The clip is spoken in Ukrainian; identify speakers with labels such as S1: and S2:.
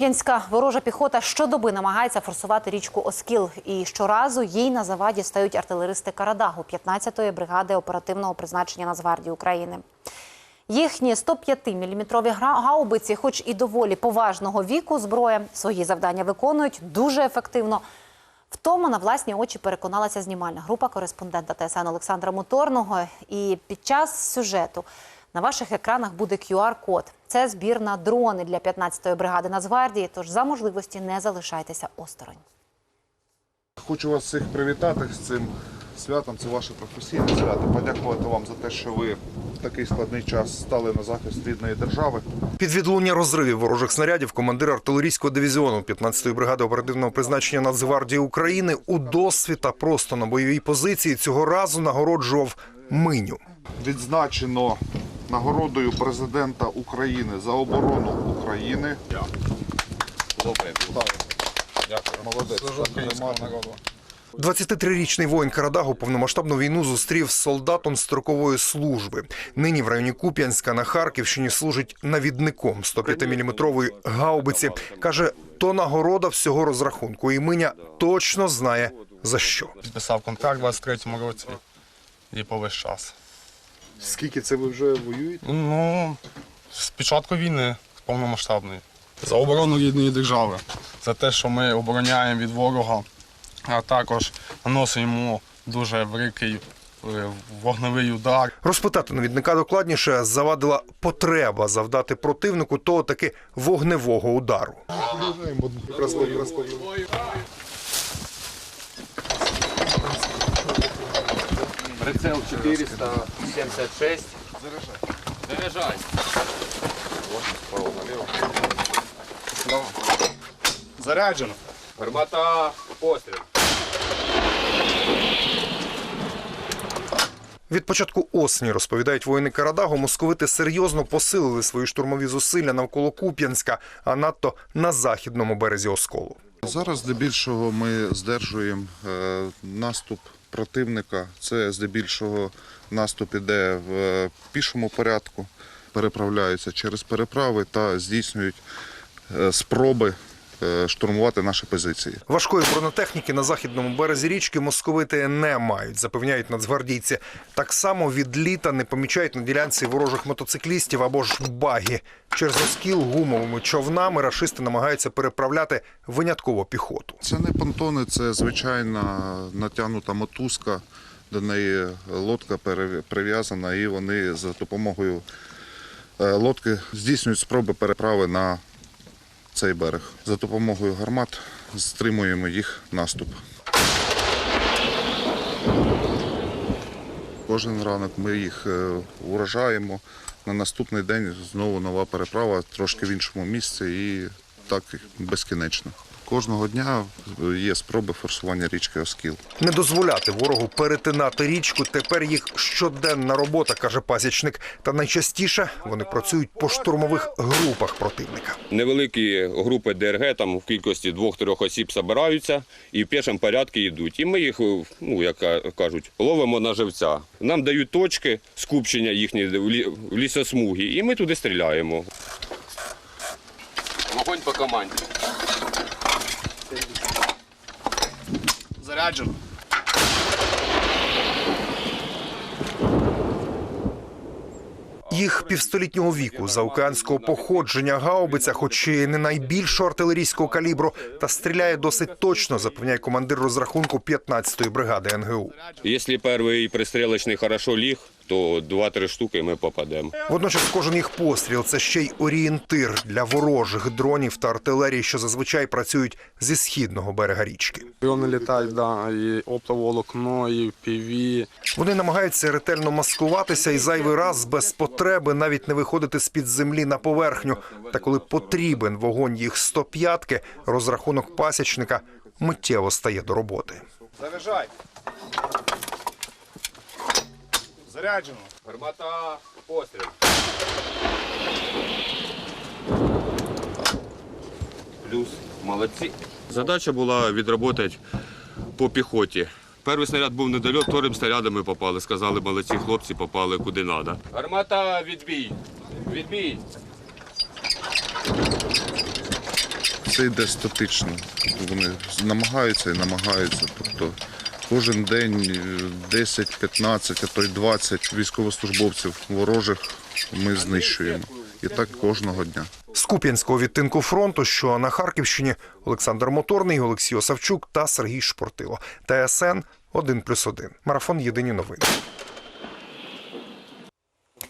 S1: Янська ворожа піхота щодоби намагається форсувати річку Оскіл. І щоразу їй на заваді стають артилеристи Карадагу 15-ї бригади оперативного призначення Нацгвардії України. Їхні 105-мм гаубиці, хоч і доволі поважного віку, зброя свої завдання виконують дуже ефективно. В тому на власні очі переконалася знімальна група кореспондента ТСН Олександра Моторного. І під час сюжету на ваших екранах буде QR-код. Це збір на дрони для 15-ї бригади Нацгвардії. Тож за можливості не залишайтеся осторонь.
S2: Хочу вас всіх привітати з цим святом. Це ваше професійне свято. Подякувати вам за те, що ви в такий складний час стали на захист рідної держави.
S3: Під відлуння розривів ворожих снарядів командир артилерійського дивізіону 15-ї бригади оперативного призначення Нацгвардії України у досвіта просто на бойовій позиції цього разу нагороджував миню.
S2: Відзначено нагородою президента України за оборону України. Дякую. Молодець. народу.
S3: 23-річний воїн Карадагу повномасштабну війну зустрів з солдатом строкової служби. Нині в районі Куп'янська на Харківщині служить навідником 105-мм гаубиці. Каже, то нагорода всього розрахунку, і Миня точно знає за що.
S4: Підписав контракт у 23-му році і по весь час.
S2: Скільки це ви вже воюєте?
S4: Ну, з початку війни з повномасштабної. За оборону рідної держави, за те, що ми обороняємо від ворога, а також наносимо дуже великий е, вогневий удар.
S3: Розпитати навідника докладніше завадила потреба завдати противнику того таки вогневого удару.
S5: Прицел 476. Заряжай. Заряжай.
S4: Заряджено.
S5: Гармата, постріл.
S3: Від початку осені, розповідають воїни Карадагу, московити серйозно посилили свої штурмові зусилля навколо Куп'янська, а надто на західному березі Осколу.
S2: Зараз здебільшого ми здержуємо е, наступ противника. Це здебільшого наступ іде в е, пішому порядку, переправляються через переправи та здійснюють е, спроби штурмувати наші позиції.
S3: Важкої бронетехніки на західному березі річки московити не мають, запевняють нацгвардійці. Так само від літа не помічають на ділянці ворожих мотоциклістів або ж баги. Через Оскіл гумовими човнами рашисти намагаються переправляти винятково піхоту.
S2: Це не понтони, це звичайна натягнута мотузка. До неї лодка прив'язана, і вони за допомогою е, лодки здійснюють спроби переправи на цей берег. За допомогою гармат стримуємо їх наступ. Кожен ранок ми їх е, уражаємо. На наступний день знову нова переправа, трошки в іншому місці і так безкінечно. Кожного дня є спроби форсування річки Оскіл.
S3: Не дозволяти ворогу перетинати річку. Тепер їх щоденна робота, каже пасічник. Та найчастіше вони працюють по штурмових групах противника.
S5: Невеликі групи ДРГ там в кількості двох-трьох осіб збираються і в пішому порядку йдуть. І ми їх, ну як кажуть, ловимо на живця. Нам дають точки скупчення їхні в в лісосмуги, і ми туди стріляємо. Вогонь по команді.
S4: Заряджено.
S3: Їх півстолітнього віку заокеанського походження гаубиця, хоч і не найбільшого артилерійського калібру, та стріляє досить точно, запевняє командир розрахунку 15-ї бригади НГУ.
S5: Якщо перший пристрілочний хорошо ліг, то два-три штуки ми попадемо.
S3: Водночас кожен їх постріл це ще й орієнтир для ворожих дронів та артилерії, що зазвичай працюють зі східного берега річки.
S4: Вони літають, да, і оптоволокно, і піві.
S3: Вони намагаються ретельно маскуватися і зайвий раз без потреби навіть не виходити з-під землі на поверхню. Та коли потрібен вогонь їх 105-ки, розрахунок пасічника миттєво стає до роботи.
S4: Заряджай. Заряджено.
S5: Гармата, постріл. Плюс. Молодці. Задача була відроботати по піхоті. Перший снаряд був недольот, вторим снарядом ми попали. Сказали, молодці хлопці попали куди треба. Гармата, відбій. Відбій.
S2: Це йде статично. Вони намагаються і намагаються. Тобто кожен день е, 10, 15, а то й 20 військовослужбовців ворожих ми знищуємо. І так кожного дня.
S3: З Куп'янського відтинку фронту, що на Харківщині, Олександр Моторний, Олексій Осавчук та Сергій Шпортило. ТСН 1+,1. Марафон Єдині новини.